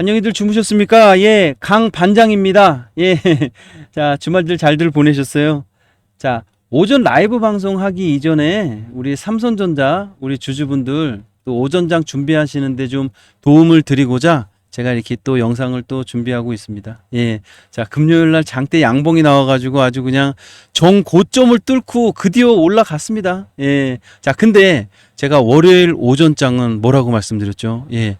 안녕히들 주무셨습니까? 예, 강 반장입니다. 예. 자, 주말들 잘들 보내셨어요. 자, 오전 라이브 방송 하기 이전에 우리 삼성전자, 우리 주주분들 또 오전장 준비하시는데 좀 도움을 드리고자 제가 이렇게 또 영상을 또 준비하고 있습니다. 예. 자, 금요일 날 장대 양봉이 나와가지고 아주 그냥 정 고점을 뚫고 드디어 올라갔습니다. 예. 자, 근데 제가 월요일 오전장은 뭐라고 말씀드렸죠? 예.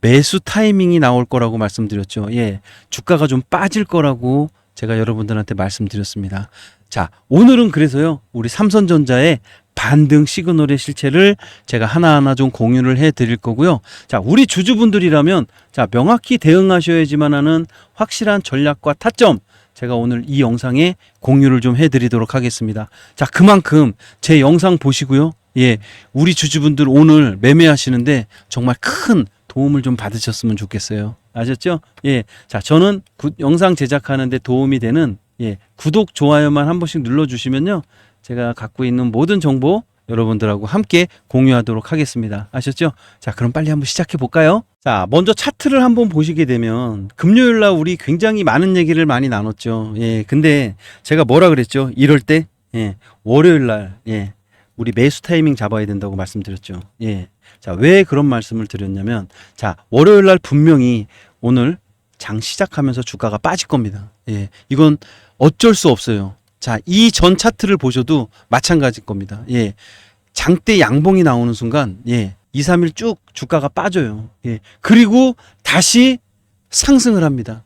매수 타이밍이 나올 거라고 말씀드렸죠. 예. 주가가 좀 빠질 거라고 제가 여러분들한테 말씀드렸습니다. 자, 오늘은 그래서요. 우리 삼성전자의 반등 시그널의 실체를 제가 하나하나 좀 공유를 해 드릴 거고요. 자, 우리 주주분들이라면 자, 명확히 대응하셔야지만 하는 확실한 전략과 타점 제가 오늘 이 영상에 공유를 좀 해 드리도록 하겠습니다. 자, 그만큼 제 영상 보시고요. 예. 우리 주주분들 오늘 매매하시는데 정말 큰 도움을 좀 받으셨으면 좋겠어요. 아셨죠? 예. 자, 저는 구- 영상 제작하는데 도움이 되는 예, 구독, 좋아요만 한 번씩 눌러주시면요. 제가 갖고 있는 모든 정보 여러분들하고 함께 공유하도록 하겠습니다. 아셨죠? 자, 그럼 빨리 한번 시작해 볼까요? 자, 먼저 차트를 한번 보시게 되면 금요일 날 우리 굉장히 많은 얘기를 많이 나눴죠. 예, 근데 제가 뭐라 그랬죠? 이럴 때, 예, 월요일 날, 예, 우리 매수 타이밍 잡아야 된다고 말씀드렸죠. 예. 자, 왜 그런 말씀을 드렸냐면, 자, 월요일 날 분명히 오늘 장 시작하면서 주가가 빠질 겁니다. 예. 이건 어쩔 수 없어요. 자, 이 전 차트를 보셔도 마찬가지일 겁니다. 예. 장대 양봉이 나오는 순간, 예. 2, 3일 쭉 주가가 빠져요. 예. 그리고 다시 상승을 합니다.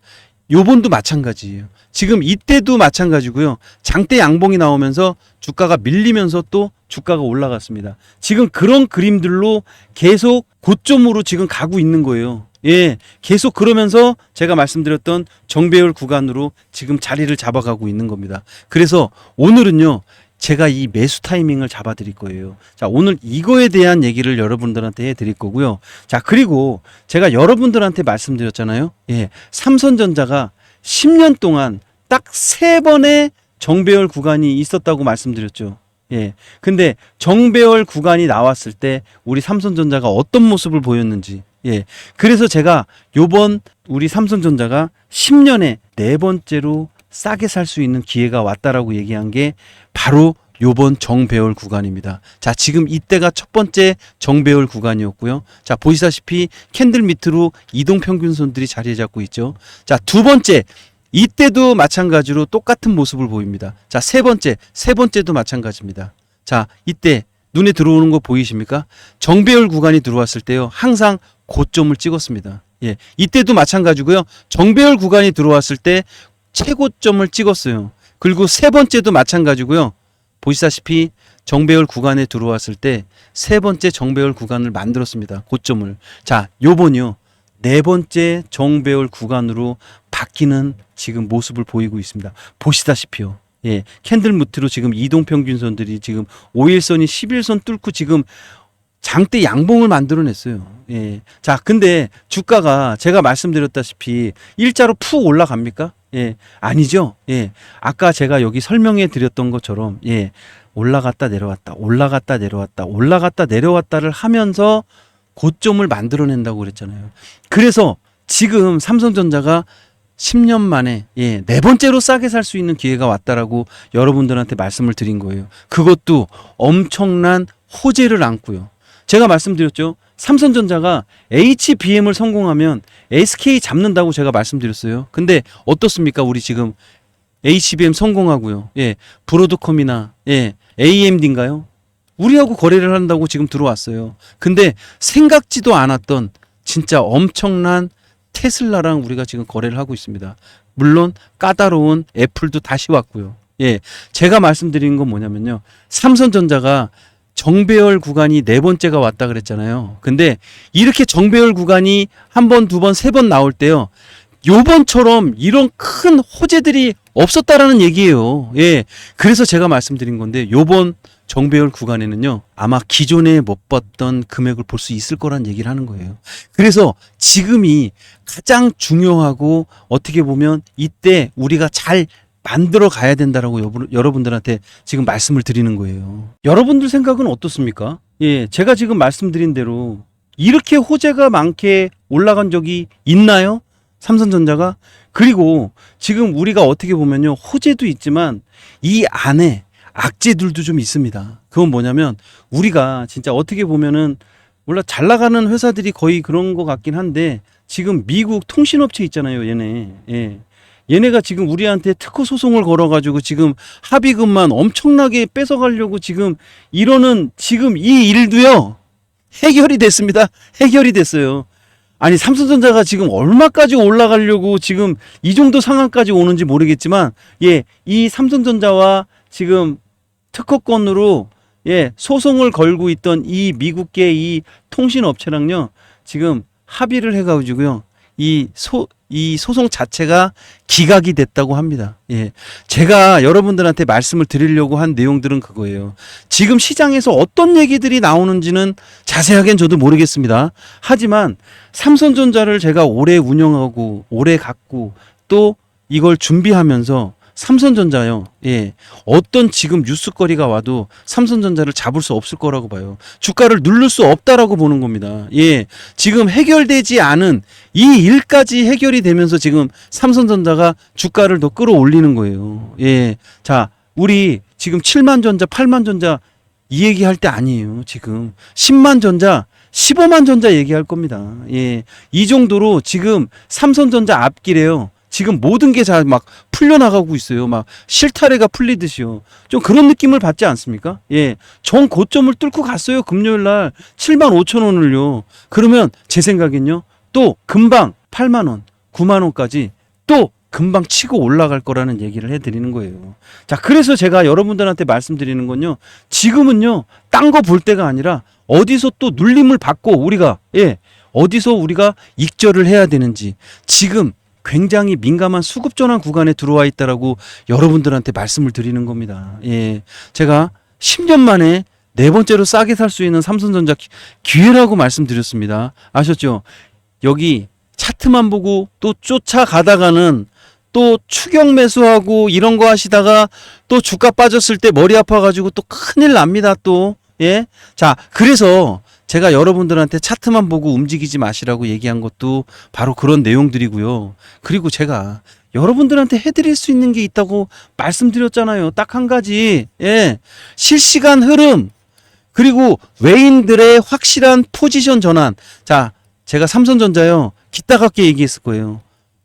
요번도 마찬가지예요. 지금 이때도 마찬가지고요. 장대 양봉이 나오면서 주가가 밀리면서 또 주가가 올라갔습니다. 지금 그런 그림들로 계속 고점으로 지금 가고 있는 거예요. 예, 계속 그러면서 제가 말씀드렸던 정배열 구간으로 지금 자리를 잡아가고 있는 겁니다. 그래서 오늘은요, 제가 이 매수 타이밍을 잡아 드릴 거예요. 자, 오늘 이거에 대한 얘기를 여러분들한테 해 드릴 거고요. 자, 그리고 제가 여러분들한테 말씀드렸잖아요. 예, 삼선전자가 10년 동안 딱 세 번의 정배열 구간이 있었다고 말씀드렸죠. 예. 근데 정배열 구간이 나왔을 때 우리 삼성전자가 어떤 모습을 보였는지. 예. 그래서 제가 요번 우리 삼성전자가 10년에 네 번째로 싸게 살 수 있는 기회가 왔다라고 얘기한 게 바로 요번 정배열 구간입니다. 자, 지금 이때가 첫 번째 정배열 구간이었고요. 자, 보시다시피 캔들 밑으로 이동 평균선들이 자리 잡고 있죠. 자, 두 번째 이때도 마찬가지로 똑같은 모습을 보입니다. 자, 세 번째, 세 번째도 마찬가지입니다. 자, 이때 눈에 들어오는 거 보이십니까? 정배열 구간이 들어왔을 때요. 항상 고점을 찍었습니다. 예. 이때도 마찬가지고요. 정배열 구간이 들어왔을 때 최고점을 찍었어요. 그리고 세 번째도 마찬가지고요. 보시다시피 정배열 구간에 들어왔을 때 세 번째 정배열 구간을 만들었습니다. 고점을. 자, 요번요. 네 번째 정배열 구간으로 바뀌는 지금 모습을 보이고 있습니다. 보시다시피요. 예. 캔들 무트로 지금 이동 평균선들이 지금 5일선이 11선 뚫고 지금 장대 양봉을 만들어냈어요. 예. 자, 근데 주가가 제가 말씀드렸다시피 일자로 푹 올라갑니까? 예. 아니죠. 예. 아까 제가 여기 설명해 드렸던 것처럼 예. 올라갔다 내려왔다. 올라갔다 내려왔다. 올라갔다 내려왔다를 하면서 고점을 만들어낸다고 그랬잖아요. 그래서 지금 삼성전자가 10년 만에 예, 네 번째로 싸게 살 수 있는 기회가 왔다라고 여러분들한테 말씀을 드린 거예요. 그것도 엄청난 호재를 안고요. 제가 말씀드렸죠. 삼성전자가 HBM을 성공하면 SK 잡는다고 제가 말씀드렸어요. 근데 어떻습니까? 우리 지금 HBM 성공하고요. 예. 브로드컴이나 예. AMD인가요? 우리하고 거래를 한다고 지금 들어왔어요. 근데 생각지도 않았던 진짜 엄청난 테슬라랑 우리가 지금 거래를 하고 있습니다. 물론 까다로운 애플도 다시 왔고요. 예. 제가 말씀드린 건 뭐냐면요. 삼성전자가 정배열 구간이 네 번째가 왔다 그랬잖아요. 근데 이렇게 정배열 구간이 한 번, 두 번, 세 번 나올 때요. 요번처럼 이런 큰 호재들이 없었다라는 얘기예요. 예. 그래서 제가 말씀드린 건데 요번 정배열 구간에는요. 아마 기존에 못 봤던 금액을 볼 수 있을 거란 얘기를 하는 거예요. 그래서 지금이 가장 중요하고 어떻게 보면 이때 우리가 잘 만들어 가야 된다라고 여러분들한테 지금 말씀을 드리는 거예요. 여러분들 생각은 어떻습니까? 예, 제가 지금 말씀드린 대로 이렇게 호재가 많게 올라간 적이 있나요? 삼성전자가? 그리고 지금 우리가 어떻게 보면요. 호재도 있지만 이 안에 악재들도 좀 있습니다. 그건 뭐냐면 우리가 진짜 어떻게 보면은 몰라 잘 나가는 회사들이 거의 그런 것 같긴 한데 지금 미국 통신업체 있잖아요. 얘네. 예. 얘네가 지금 우리한테 특허 소송을 걸어가지고 지금 합의금만 엄청나게 뺏어가려고 지금 이러는 지금 이 일도요. 해결이 됐습니다. 해결이 됐어요. 아니 삼성전자가 지금 얼마까지 올라가려고 지금 이 정도 상황까지 오는지 모르겠지만 예, 이 삼성전자와 지금 특허권으로 예, 소송을 걸고 있던 이 미국계 이 통신 업체랑요. 지금 합의를 해 가지고요. 이 소, 이 소송 자체가 기각이 됐다고 합니다. 예. 제가 여러분들한테 말씀을 드리려고 한 내용들은 그거예요. 지금 시장에서 어떤 얘기들이 나오는지는 자세하게는 저도 모르겠습니다. 하지만 삼성전자를 제가 오래 운영하고 오래 갖고 또 이걸 준비하면서 삼성전자요. 예. 어떤 지금 뉴스거리가 와도 삼성전자를 잡을 수 없을 거라고 봐요. 주가를 누를 수 없다라고 보는 겁니다. 예. 지금 해결되지 않은 이 일까지 해결이 되면서 지금 삼성전자가 주가를 더 끌어올리는 거예요. 예. 자, 우리 지금 7만 전자, 8만 전자 이 얘기할 때 아니에요. 지금 10만 전자 15만 전자 얘기할 겁니다. 예. 이 정도로 지금 삼성전자 앞길에요. 지금 모든 게다막 풀려나가고 있어요. 막 실타래가 풀리듯이요. 좀 그런 느낌을 받지 않습니까? 예. 정 고점을 뚫고 갔어요. 금요일 날 7만 5천 원을요. 그러면 제 생각엔요. 또 금방 8만 원, 9만 원까지 또 금방 치고 올라갈 거라는 얘기를 해드리는 거예요. 자, 그래서 제가 여러분들한테 말씀드리는 건요. 지금은요, 딴 거 볼 때가 아니라 어디서 또 눌림을 받고 우리가, 예, 어디서 우리가 익절을 해야 되는지 지금 굉장히 민감한 수급 전환 구간에 들어와 있다라고 여러분들한테 말씀을 드리는 겁니다. 예. 제가 10년 만에 네 번째로 싸게 살 수 있는 삼성전자 기- 기회라고 말씀드렸습니다. 아셨죠? 여기 차트만 보고 또 쫓아가다가는 또 추격 매수하고 이런 거 하시다가 또 주가 빠졌을 때 머리 아파가지고 또 큰일 납니다 또. 예? 자, 그래서 제가 여러분들한테 차트만 보고 움직이지 마시라고 얘기한 것도 바로 그런 내용들이고요. 그리고 제가 여러분들한테 해드릴 수 있는 게 있다고 말씀드렸잖아요. 딱 한 가지. 예. 실시간 흐름. 그리고 외인들의 확실한 포지션 전환. 자, 제가 삼성전자요. 기따갑게 얘기했을 거예요.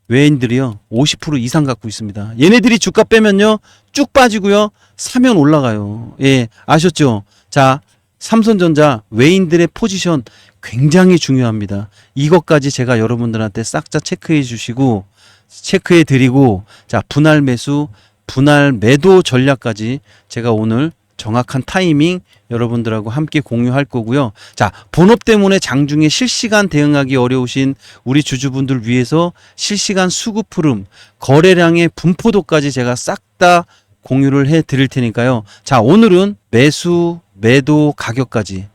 외인들이요. 50% 이상 갖고 있습니다. 얘네들이 주가 빼면요. 쭉 빠지고요. 사면 올라가요. 예. 아셨죠? 자, 삼성전자 외인들의 포지션 굉장히 중요합니다. 이것까지 제가 여러분들한테 싹다 체크해 주시고 체크해 드리고 자, 분할 매수, 분할 매도 전략까지 제가 오늘 정확한 타이밍 여러분들하고 함께 공유할 거고요. 자, 본업 때문에 장중에 실시간 대응하기 어려우신 우리 주주분들 위해서 실시간 수급 흐름, 거래량의 분포도까지 제가 싹 다 공유를 해 드릴 테니까요. 자, 오늘은 매수, 매도 가격까지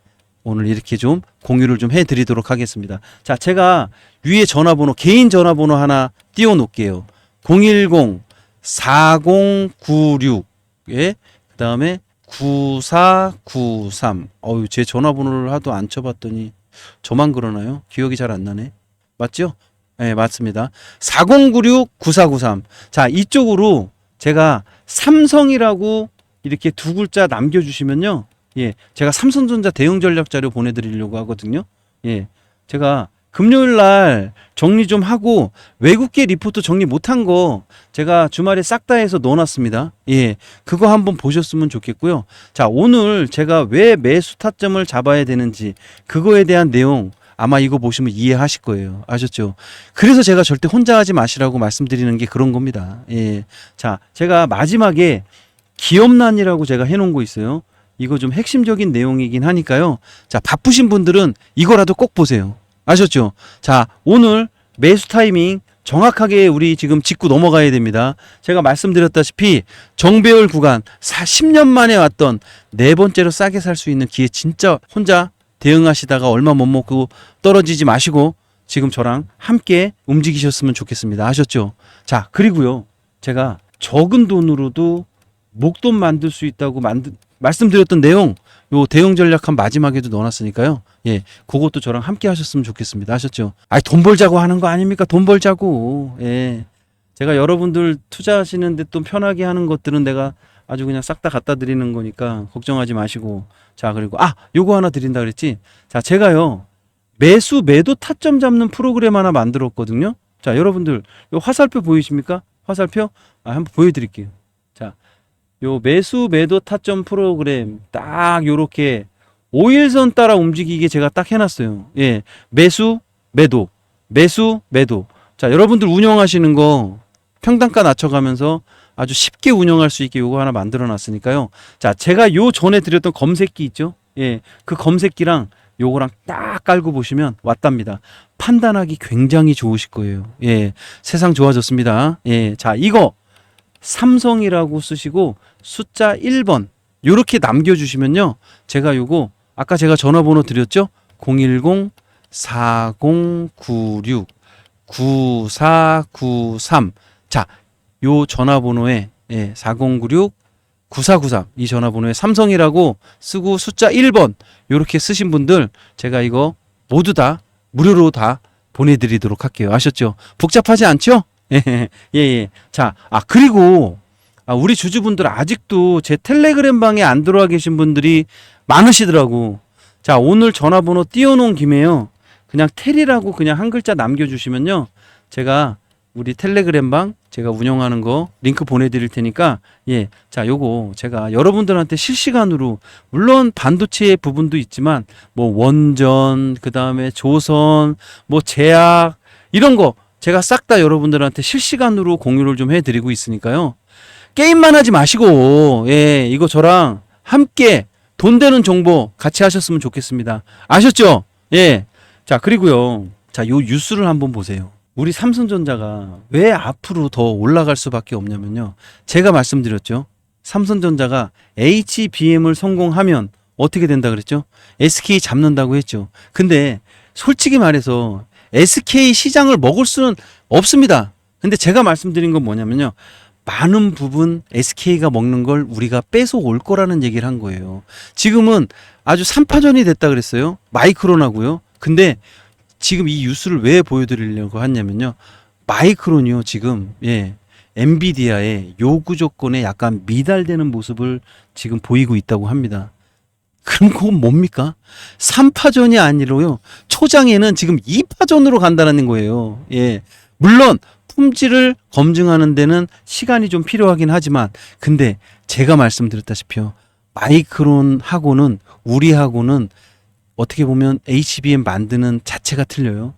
오늘 이렇게 좀 공유를 좀 해 드리도록 하겠습니다. 자, 제가 위에 전화번호, 개인 전화번호 하나 띄워 놓을게요. 010 4096 예. 그다음에 9493. 어유, 제 전화번호를 하도 안 쳐봤더니 저만 그러나요? 기억이 잘 안 나네. 맞죠? 네, 맞습니다. 4096-9493. 자, 이쪽으로 제가 삼성이라고 이렇게 두 글자 남겨주시면요. 예, 제가 삼성전자 대응 전략 자료 보내드리려고 하거든요. 예, 제가 금요일 날 정리 좀 하고 외국계 리포트 정리 못한 거 제가 주말에 싹 다 해서 넣어놨습니다. 예, 그거 한번 보셨으면 좋겠고요. 자, 오늘 제가 왜 매수 타점을 잡아야 되는지 그거에 대한 내용 아마 이거 보시면 이해하실 거예요. 아셨죠? 그래서 제가 절대 혼자 하지 마시라고 말씀드리는 게 그런 겁니다. 예. 자, 제가 마지막에 기업난이라고 제가 해놓은 거 있어요. 이거 좀 핵심적인 내용이긴 하니까요. 자, 바쁘신 분들은 이거라도 꼭 보세요. 아셨죠? 자, 오늘 매수 타이밍 정확하게 우리 지금 짚고 넘어가야 됩니다. 제가 말씀드렸다시피 정배열 구간 10년 만에 왔던 네 번째로 싸게 살 수 있는 기회 진짜 혼자 대응하시다가 얼마 못 먹고 떨어지지 마시고 지금 저랑 함께 움직이셨으면 좋겠습니다. 아셨죠? 자, 그리고요. 제가 적은 돈으로도 목돈 만들 수 있다고 만드, 말씀드렸던 내용 요 대응 전략한 마지막에도 넣어놨으니까요. 예, 그것도 저랑 함께 하셨으면 좋겠습니다. 아셨죠? 아이 돈 벌자고 하는 거 아닙니까? 돈 벌자고. 예, 제가 여러분들 투자하시는데 또 편하게 하는 것들은 내가 아주 그냥 싹 다 갖다 드리는 거니까 걱정하지 마시고. 자 그리고 아 요거 하나 드린다 그랬지. 자 제가요 매수 매도 타점 잡는 프로그램 하나 만들었거든요. 자 여러분들 요 화살표 보이십니까? 화살표 아 한번 보여드릴게요. 자, 요 매수 매도 타점 프로그램 딱 요렇게 5일선 따라 움직이게 제가 딱 해놨어요. 예, 매수 매도 매수 매도. 자 여러분들 운영하시는 거 평단가 낮춰가면서 아주 쉽게 운영할 수 있게 요거 하나 만들어 놨으니까요. 자, 제가 요 전에 드렸던 검색기 있죠? 예, 그 검색기랑 요거랑 딱 깔고 보시면 왔답니다. 판단하기 굉장히 좋으실 거예요. 예, 세상 좋아졌습니다. 예, 자, 이거 삼성이라고 쓰시고 숫자 1번 요렇게 남겨주시면요. 제가 요거 아까 제가 전화번호 드렸죠? 010 4096 9493 자, 요 전화번호에 예, 4096 9493 이 전화번호에 삼성이라고 쓰고 숫자 1번 요렇게 쓰신 분들 제가 이거 모두 다 무료로 다 보내드리도록 할게요. 아셨죠? 복잡하지 않죠? 예, 예, 예. 자, 아, 그리고 아, 우리 주주분들 아직도 제 텔레그램 방에 안 들어와 계신 분들이 많으시더라고. 자, 오늘 전화번호 띄워놓은 김에요. 그냥 텔이라고 그냥 한 글자 남겨주시면요. 제가 우리 텔레그램 방 제가 운영하는 거 링크 보내드릴 테니까 예, 자 요거 제가 여러분들한테 실시간으로 물론 반도체 부분도 있지만 뭐 원전 그 다음에 조선 뭐 제약 이런 거 제가 싹 다 여러분들한테 실시간으로 공유를 좀 해드리고 있으니까요 게임만 하지 마시고 예 이거 저랑 함께 돈 되는 정보 같이 하셨으면 좋겠습니다 아셨죠 예 자 그리고요 자 요 뉴스를 한번 보세요 우리 삼성전자가 왜 앞으로 더 올라갈 수밖에 없냐면요. 제가 말씀드렸죠. 삼성전자가 HBM을 성공하면 어떻게 된다 그랬죠? SK 잡는다고 했죠. 근데 솔직히 말해서 SK 시장을 먹을 수는 없습니다. 근데 제가 말씀드린 건 뭐냐면요. 많은 부분 SK가 먹는 걸 우리가 뺏어 올 거라는 얘기를 한 거예요. 지금은 아주 3파전이 됐다 그랬어요. 마이크론하고요. 근데 지금 이 뉴스를 왜 보여드리려고 하냐면요. 마이크론이요, 지금, 예, 엔비디아의 요구 조건에 약간 미달되는 모습을 지금 보이고 있다고 합니다. 그럼 그건 뭡니까? 3파전이 아니로요. 초장에는 지금 2파전으로 간다는 거예요. 예. 물론 품질을 검증하는 데는 시간이 좀 필요하긴 하지만 근데 제가 말씀드렸다시피요. 마이크론하고는 우리하고는 어떻게 보면 HBM 만드는 자체가 틀려요.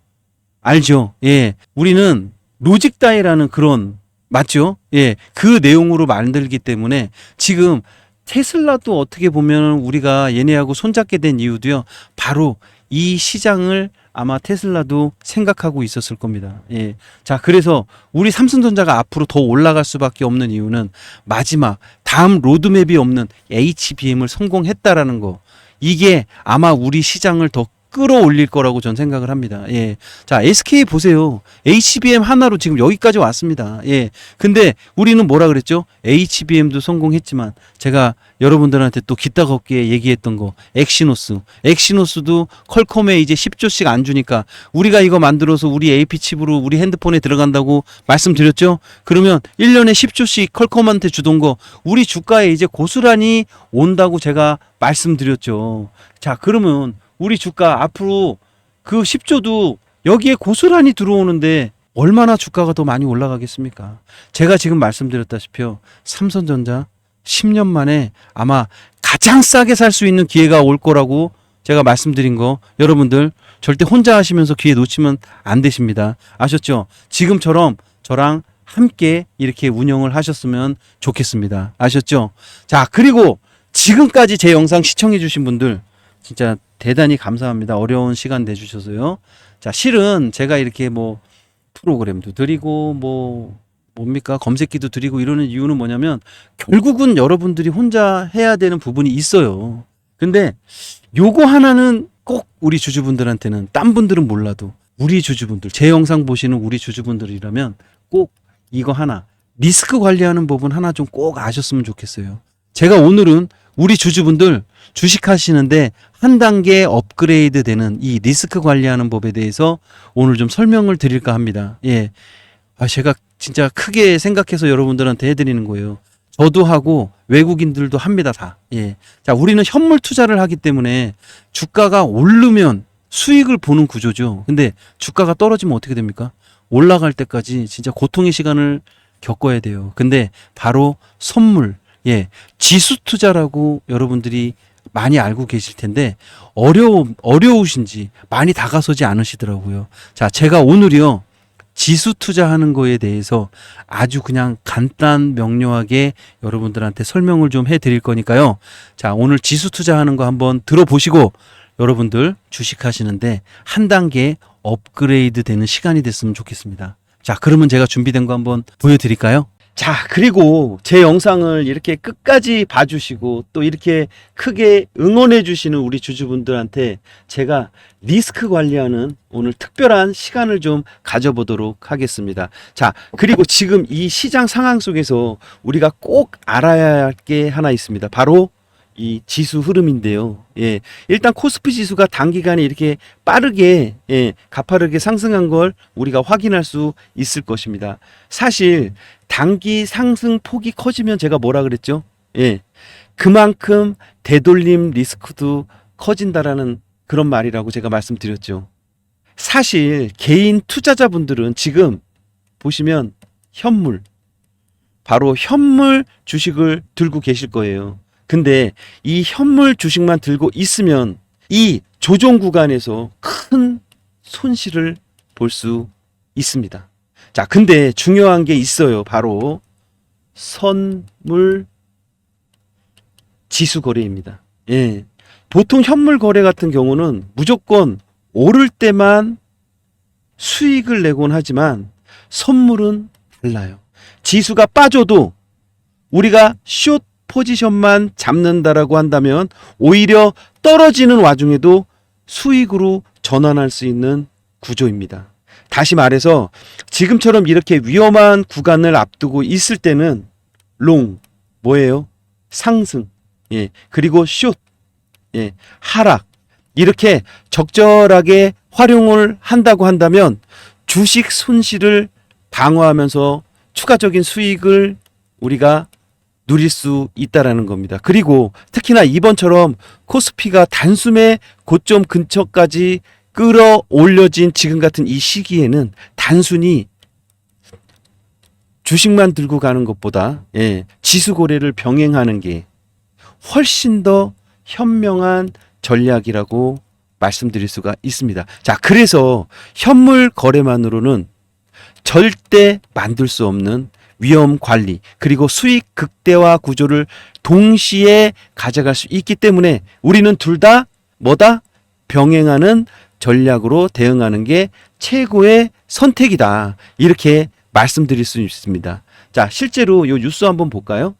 알죠? 예. 우리는 로직 다이라는 그런 맞죠? 예. 그 내용으로 만들기 때문에 지금 테슬라도 어떻게 보면 우리가 얘네하고 손잡게 된 이유도요. 바로 이 시장을 아마 테슬라도 생각하고 있었을 겁니다. 예. 자, 그래서 우리 삼성전자가 앞으로 더 올라갈 수밖에 없는 이유는 마지막 다음 로드맵이 없는 HBM을 성공했다라는 거. 이게 아마 우리 시장을 더 끌어올릴 거라고 전 생각을 합니다. 예. 자, SK 보세요. HBM 하나로 지금 여기까지 왔습니다. 예. 근데 우리는 뭐라 그랬죠? HBM도 성공했지만 제가 여러분들한테 또 기타 걷기에 얘기했던 거 엑시노스. 엑시노스도 퀄컴에 이제 10조씩 안 주니까 우리가 이거 만들어서 우리 AP 칩으로 우리 핸드폰에 들어간다고 말씀드렸죠? 그러면 1년에 10조씩 퀄컴한테 주던 거 우리 주가에 이제 고스란히 온다고 제가 말씀드렸죠. 자, 그러면 우리 주가 앞으로 그 10조도 여기에 고스란히 들어오는데 얼마나 주가가 더 많이 올라가겠습니까? 제가 지금 말씀드렸다시피요. 삼성전자 10년 만에 아마 가장 싸게 살 수 있는 기회가 올 거라고 제가 말씀드린 거 여러분들 절대 혼자 하시면서 기회 놓치면 안 되십니다. 아셨죠? 지금처럼 저랑 함께 이렇게 운영을 하셨으면 좋겠습니다. 아셨죠? 자, 그리고 지금까지 제 영상 시청해 주신 분들 진짜 대단히 감사합니다. 어려운 시간 내주셔서요. 자, 실은 제가 이렇게 뭐 프로그램도 드리고 뭐 뭡니까 검색기도 드리고 이러는 이유는 뭐냐면 결국은 여러분들이 혼자 해야 되는 부분이 있어요. 근데 요거 하나는 꼭 우리 주주분들한테는 딴 분들은 몰라도 우리 주주분들 제 영상 보시는 우리 주주분들이라면 꼭 이거 하나 리스크 관리하는 부분 하나 좀 꼭 아셨으면 좋겠어요. 제가 오늘은 우리 주주분들 주식 하시는데 한 단계 업그레이드 되는 이 리스크 관리하는 법에 대해서 오늘 좀 설명을 드릴까 합니다. 예. 아, 제가 진짜 크게 생각해서 여러분들한테 해드리는 거예요. 저도 하고 외국인들도 합니다, 다. 예. 자, 우리는 현물 투자를 하기 때문에 주가가 오르면 수익을 보는 구조죠. 근데 주가가 떨어지면 어떻게 됩니까? 올라갈 때까지 진짜 고통의 시간을 겪어야 돼요. 근데 바로 선물, 예, 지수 투자라고 여러분들이 많이 알고 계실 텐데 어려우 어려우신지 많이 다가서지 않으시더라고요. 자, 제가 오늘이요. 지수 투자하는 거에 대해서 아주 그냥 간단 명료하게 여러분들한테 설명을 좀 해 드릴 거니까요. 자, 오늘 지수 투자하는 거 한번 들어보시고 여러분들 주식 하시는데 한 단계 업그레이드 되는 시간이 됐으면 좋겠습니다. 자, 그러면 제가 준비된 거 한번 보여드릴까요? 자, 그리고 제 영상을 이렇게 끝까지 봐주시고 또 이렇게 크게 응원해 주시는 우리 주주분들한테 제가 리스크 관리하는 오늘 특별한 시간을 좀 가져보도록 하겠습니다. 자, 그리고 지금 이 시장 상황 속에서 우리가 꼭 알아야 할 게 하나 있습니다. 바로 이 지수 흐름인데요. 예. 일단 코스피 지수가 단기간에 이렇게 빠르게 예, 가파르게 상승한 걸 우리가 확인할 수 있을 것입니다. 사실 단기 상승 폭이 커지면 제가 뭐라 그랬죠? 예. 그만큼 되돌림 리스크도 커진다라는 그런 말이라고 제가 말씀드렸죠. 사실 개인 투자자분들은 지금 보시면 현물 바로 현물 주식을 들고 계실 거예요. 근데 이 현물 주식만 들고 있으면 이 조정 구간에서 큰 손실을 볼 수 있습니다. 자, 근데 중요한 게 있어요. 바로 선물 지수 거래입니다. 예. 보통 현물 거래 같은 경우는 무조건 오를 때만 수익을 내곤 하지만 선물은 달라요. 지수가 빠져도 우리가 숏 포지션만 잡는다라고 한다면 오히려 떨어지는 와중에도 수익으로 전환할 수 있는 구조입니다. 다시 말해서 지금처럼 이렇게 위험한 구간을 앞두고 있을 때는 롱 뭐예요? 상승. 예. 그리고 숏. 예. 하락. 이렇게 적절하게 활용을 한다고 한다면 주식 손실을 방어하면서 추가적인 수익을 우리가 누릴 수 있다라는 겁니다. 그리고 특히나 이번처럼 코스피가 단숨에 고점 근처까지 끌어올려진 지금 같은 이 시기에는 단순히 주식만 들고 가는 것보다 예, 지수 거래를 병행하는 게 훨씬 더 현명한 전략이라고 말씀드릴 수가 있습니다. 자, 그래서 현물 거래만으로는 절대 만들 수 없는 위험 관리 그리고 수익 극대화 구조를 동시에 가져갈 수 있기 때문에 우리는 둘 다 뭐다 병행하는 전략으로 대응하는 게 최고의 선택이다 이렇게 말씀드릴 수 있습니다. 자 실제로 요 뉴스 한번 볼까요?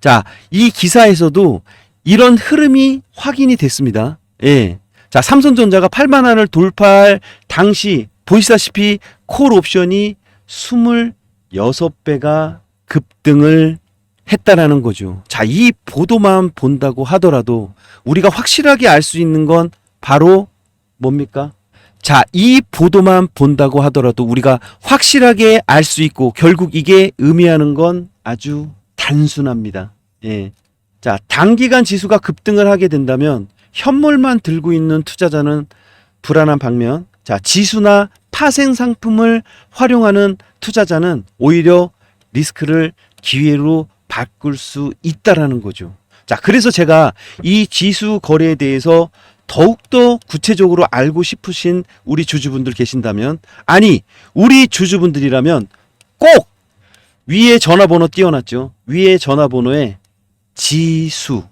자이 기사에서도 이런 흐름이 확인이 됐습니다. 예. 자 삼성전자가 8만 원을 돌파할 당시 보시다시피 콜 옵션이 26배가 급등을 했다라는 거죠. 자, 이 보도만 본다고 하더라도 우리가 확실하게 알 수 있는 건 바로 뭡니까? 자, 이 보도만 본다고 하더라도 우리가 확실하게 알 수 있고 결국 이게 의미하는 건 아주 단순합니다. 예. 자, 단기간 지수가 급등을 하게 된다면 현물만 들고 있는 투자자는 불안한 방면, 자, 지수나 파생 상품을 활용하는 투자자는 오히려 리스크를 기회로 바꿀 수 있다라는 거죠. 자, 그래서 제가 이 지수 거래에 대해서 더욱더 구체적으로 알고 싶으신 우리 주주분들 계신다면, 아니, 우리 주주분들이라면 꼭 위에 전화번호 띄워놨죠. 위에 전화번호에 지수,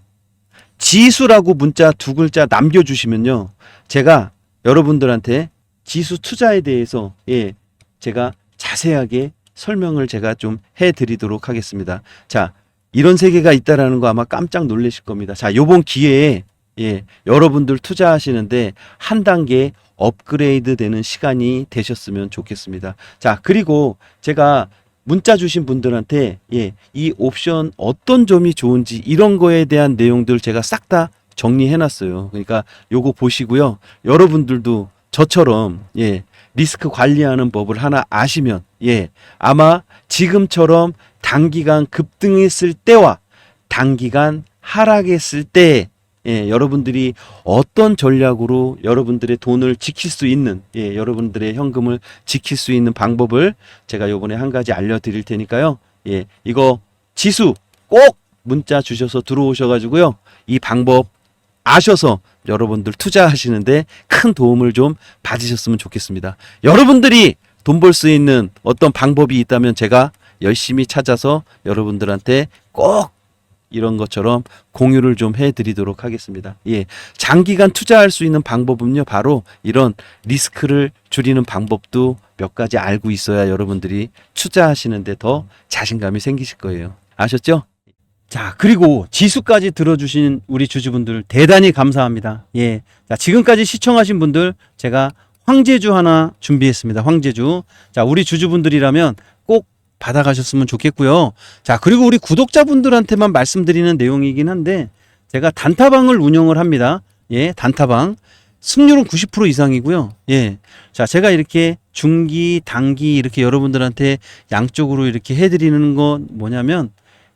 지수라고 문자 두 글자 남겨주시면요. 제가 여러분들한테 지수 투자에 대해서 예, 제가 자세하게 설명을 제가 좀 해드리도록 하겠습니다. 자, 이런 세계가 있다라는 거 아마 깜짝 놀라실 겁니다. 자, 요번 기회에 예, 여러분들 투자하시는데 한 단계 업그레이드 되는 시간이 되셨으면 좋겠습니다. 자, 그리고 제가 문자 주신 분들한테 예, 이 옵션 어떤 점이 좋은지 이런 거에 대한 내용들 제가 싹 다 정리해 놨어요. 그러니까 요거 보시고요. 여러분들도 저처럼 예, 리스크 관리하는 법을 하나 아시면 예, 아마 지금처럼 단기간 급등했을 때와 단기간 하락했을 때 예, 여러분들이 어떤 전략으로 여러분들의 돈을 지킬 수 있는 예, 여러분들의 현금을 지킬 수 있는 방법을 제가 요번에 한 가지 알려드릴 테니까요. 예, 이거 지수 꼭 문자 주셔서 들어오셔 가지고요. 이 방법 아셔서 여러분들 투자하시는데 큰 도움을 좀 받으셨으면 좋겠습니다. 여러분들이 돈 벌 수 있는 어떤 방법이 있다면 제가 열심히 찾아서 여러분들한테 꼭 이런 것처럼 공유를 좀 해드리도록 하겠습니다. 예. 장기간 투자할 수 있는 방법은요, 바로 이런 리스크를 줄이는 방법도 몇 가지 알고 있어야 여러분들이 투자하시는데 더 자신감이 생기실 거예요. 아셨죠? 자, 그리고 지수까지 들어주신 우리 주주분들 대단히 감사합니다. 예. 자, 지금까지 시청하신 분들 제가 황제주 하나 준비했습니다. 황제주. 자, 우리 주주분들이라면 꼭 받아가셨으면 좋겠고요. 자, 그리고 우리 구독자분들한테만 말씀드리는 내용이긴 한데 제가 단타방을 운영을 합니다. 예, 단타방. 승률은 90% 이상이고요. 예. 자, 제가 이렇게 중기, 단기 이렇게 여러분들한테 양쪽으로 이렇게 해드리는 건 뭐냐면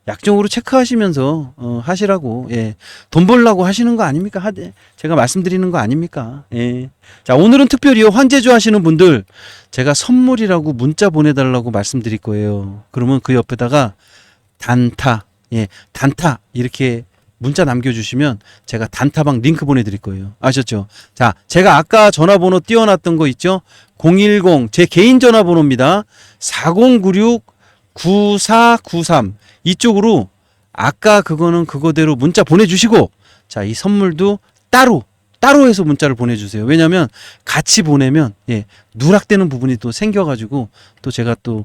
약정으로 체크하시면서 어, 하시라고 예. 돈 벌라고 하시는 거 아닙니까? 하되 제가 말씀드리는 거 아닙니까? 예. 자, 오늘은 특별히요. 환제주 하시는 분들 제가 선물이라고 문자 보내 달라고 말씀드릴 거예요. 그러면 그 옆에다가 단타 예, 단타 이렇게 문자 남겨주시면 제가 단타방 링크 보내드릴 거예요. 아셨죠? 자, 제가 아까 전화번호 띄워놨던 거 있죠? 010, 제 개인 전화번호입니다. 4096 9493 이쪽으로 아까 그거는 그거대로 문자 보내주시고 자 이 선물도 따로 따로 해서 문자를 보내주세요. 왜냐하면 같이 보내면 예 누락되는 부분이 또 생겨가지고 또 제가 또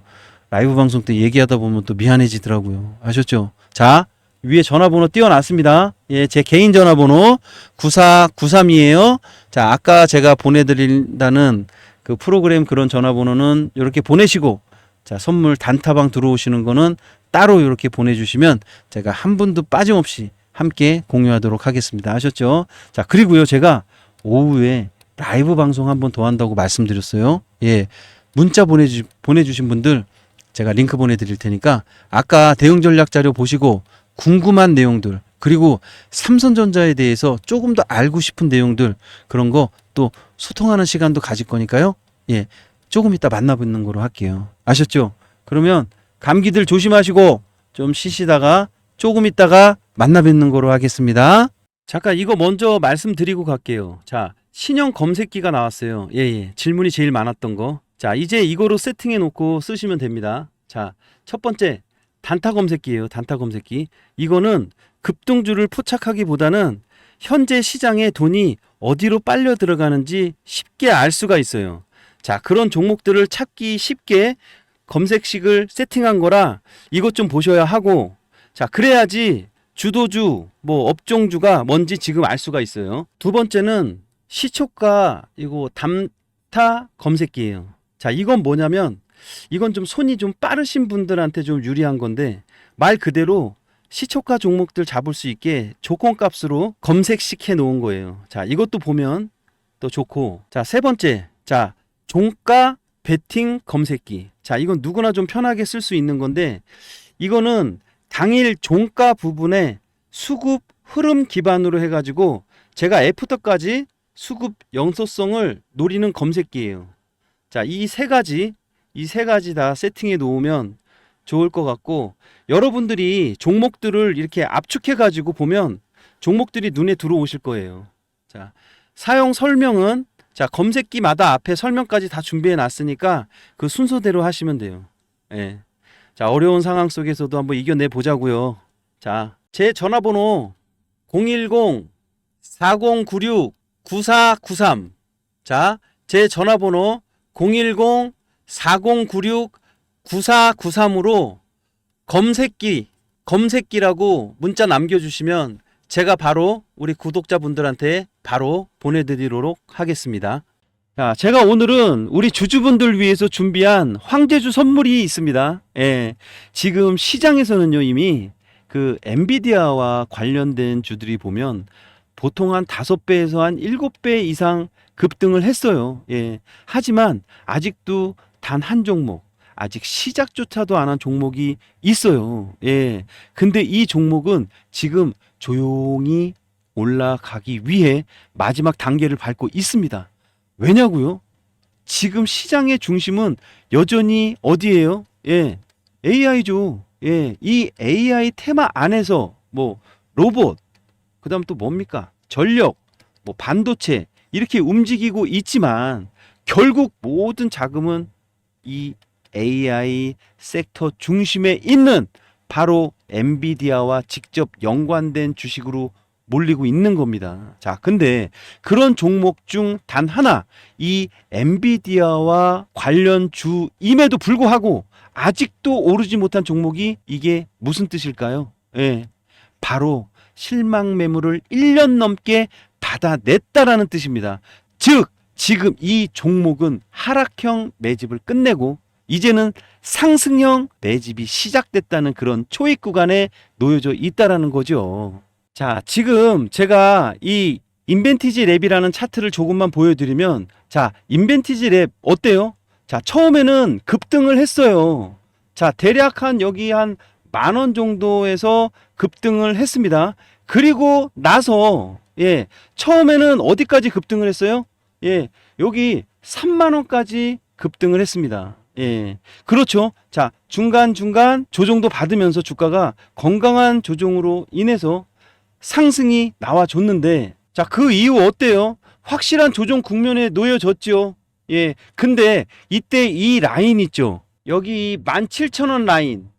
라이브 방송 때 얘기하다 보면 또 미안해지더라고요. 아셨죠? 자 위에 전화번호 띄워놨습니다. 예, 제 개인 전화번호 9493이에요. 자 아까 제가 보내드린다는 그 프로그램 그런 전화번호는 이렇게 보내시고 자 선물 단타방 들어오시는 거는 따로 이렇게 보내주시면 제가 한 분도 빠짐없이 함께 공유하도록 하겠습니다. 아셨죠? 자, 그리고요, 제가 오후에 라이브 방송 한번 더 한다고 말씀드렸어요. 예. 문자 보내주, 보내주신 분들 제가 링크 보내드릴 테니까 아까 대응 전략 자료 보시고 궁금한 내용들 그리고 삼성전자에 대해서 조금 더 알고 싶은 내용들 그런 거 또 소통하는 시간도 가질 거니까요. 예. 조금 이따 만나뵙는 거로 할게요. 아셨죠? 그러면 감기들 조심하시고 좀 쉬시다가 조금 있다가 만나 뵙는 거로 하겠습니다. 잠깐 이거 먼저 말씀드리고 갈게요. 자, 신형 검색기가 나왔어요. 예, 예. 질문이 제일 많았던 거. 자, 이제 이거로 세팅해 놓고 쓰시면 됩니다. 자, 첫 번째 단타 검색기예요. 단타 검색기. 이거는 급등주를 포착하기보다는 현재 시장에 돈이 어디로 빨려 들어가는지 쉽게 알 수가 있어요. 자, 그런 종목들을 찾기 쉽게 검색식을 세팅한 거라 이것 좀 보셔야 하고 자 그래야지 주도주 뭐 업종주가 뭔지 지금 알 수가 있어요. 두 번째는 시초가 이거 담타 검색기예요. 자 이건 뭐냐면 이건 좀 손이 좀 빠르신 분들한테 좀 유리한 건데 말 그대로 시초가 종목들 잡을 수 있게 조건 값으로 검색식 해 놓은 거예요. 자 이것도 보면 또 좋고. 자 세 번째. 자 종가 베팅 검색기. 자, 이건 누구나 좀 편하게 쓸 수 있는 건데 이거는 당일 종가 부분에 수급 흐름 기반으로 해가지고 제가 애프터까지 수급 영소성을 노리는 검색기예요. 자, 이 세 가지, 이 세 가지 다 세팅해 놓으면 좋을 것 같고 여러분들이 종목들을 이렇게 압축해 가지고 보면 종목들이 눈에 들어오실 거예요. 자, 사용 설명은 자, 검색기마다 앞에 설명까지 다 준비해 놨으니까 그 순서대로 하시면 돼요. 예. 자, 어려운 상황 속에서도 한번 이겨내 보자고요. 자, 제 전화번호 010-4096-9493. 자, 제 전화번호 010-4096-9493으로 검색기, 검색기라고 문자 남겨 주시면 제가 바로 우리 구독자분들한테 바로 보내드리도록 하겠습니다. 자, 제가 오늘은 우리 주주분들 위해서 준비한 황제주 선물이 있습니다. 예. 지금 시장에서는요, 이미 그 엔비디아와 관련된 주들이 보면 보통 한 5배에서 한 7배 이상 급등을 했어요. 예. 하지만 아직도 단 한 종목, 아직 시작조차도 안 한 종목이 있어요. 예. 근데 이 종목은 지금 조용히 올라가기 위해 마지막 단계를 밟고 있습니다. 왜냐고요? 지금 시장의 중심은 여전히 어디예요? 예. AI죠. 예. 이 AI 테마 안에서 뭐 로봇, 그다음 또 뭡니까? 전력, 뭐 반도체 이렇게 움직이고 있지만 결국 모든 자금은 이 AI 섹터 중심에 있는 바로 엔비디아와 직접 연관된 주식으로 몰리고 있는 겁니다. 자, 근데 그런 종목 중 단 하나 이 엔비디아와 관련 주임에도 불구하고 아직도 오르지 못한 종목이 이게 무슨 뜻일까요? 예. 바로 실망 매물을 1년 넘게 받아냈다라는 뜻입니다. 즉, 지금 이 종목은 하락형 매집을 끝내고 이제는 상승형 매집이 시작됐다는 그런 초입 구간에 놓여져 있다라는 거죠. 자, 지금 제가 이 인벤티지 랩이라는 차트를 조금만 보여드리면, 자, 인벤티지 랩 어때요? 자, 처음에는 급등을 했어요. 자, 대략 한 여기 한 만 원 정도에서 급등을 했습니다. 그리고 나서, 예, 처음에는 어디까지 급등을 했어요? 예, 여기 3만 원까지 급등을 했습니다. 예. 그렇죠. 자, 중간중간 조정도 받으면서 주가가 건강한 조정으로 인해서 상승이 나와줬는데, 자, 그 이후 어때요? 확실한 조정 국면에 놓여졌죠. 예. 근데 이때 이 라인 있죠. 여기 17,000원 라인,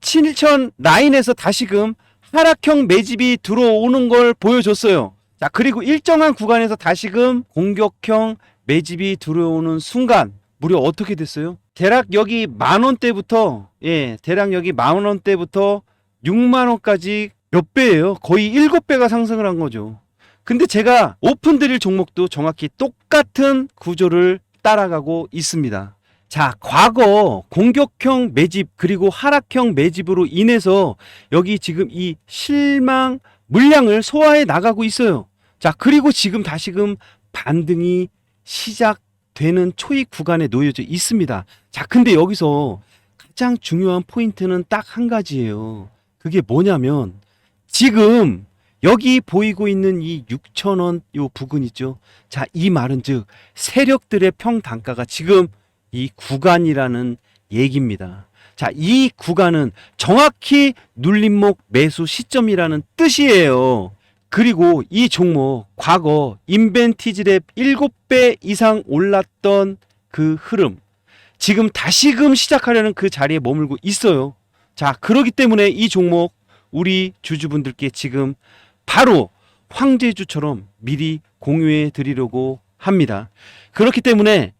17,000 라인에서 다시금 하락형 매집이 들어오는 걸 보여줬어요. 자, 그리고 일정한 구간에서 다시금 공격형 매집이 들어오는 순간 무려 어떻게 됐어요? 대략 여기 만 원대부터 예, 대략 여기 만 원대부터 6만 원까지 몇 배예요? 거의 7배가 상승을 한 거죠. 근데 제가 오픈 드릴 종목도 정확히 똑같은 구조를 따라가고 있습니다. 자, 과거 공격형 매집 그리고 하락형 매집으로 인해서 여기 지금 이 실망 물량을 소화해 나가고 있어요. 자, 그리고 지금 다시금 반등이 시작 되는 초입 구간에 놓여져 있습니다. 자, 근데 여기서 가장 중요한 포인트는 딱 한 가지예요. 그게 뭐냐면 지금 여기 보이고 있는 이 6천원 요 부근 있죠. 자, 이 말은 즉 세력들의 평단가가 지금 이 구간이라는 얘기입니다. 자, 이 구간은 정확히 눌림목 매수 시점이라는 뜻이에요. 그리고 이 종목 과거 인벤티지랩 7배 이상 올랐던 그 흐름 지금 다시금 시작하려는 그 자리에 머물고 있어요. 자, 그러기 때문에 이 종목 우리 주주분들께 지금 바로 황제주처럼 미리 공유해 드리려고 합니다. 그렇기 때문에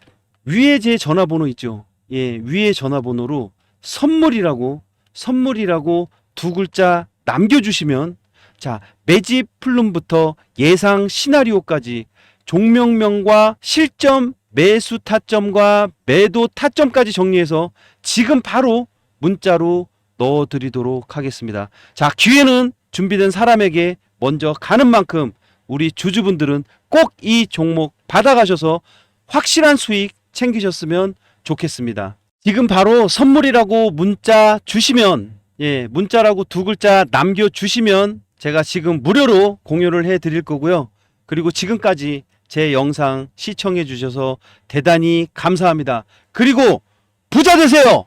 위에 제 전화번호 있죠. 예, 위에 전화번호로 선물이라고 선물이라고 두 글자 남겨주시면 자 매집 플룸부터 예상 시나리오까지 종명명과 실점 매수 타점과 매도 타점까지 정리해서 지금 바로 문자로 넣어드리도록 하겠습니다. 자 기회는 준비된 사람에게 먼저 가는 만큼 우리 주주분들은 꼭 이 종목 받아가셔서 확실한 수익 챙기셨으면 좋겠습니다. 지금 바로 선물이라고 문자 주시면 예, 문자라고 두 글자 남겨 주시면 제가 지금 무료로 공유를 해 드릴 거고요. 그리고 지금까지 제 영상 시청해 주셔서 대단히 감사합니다. 그리고 부자 되세요.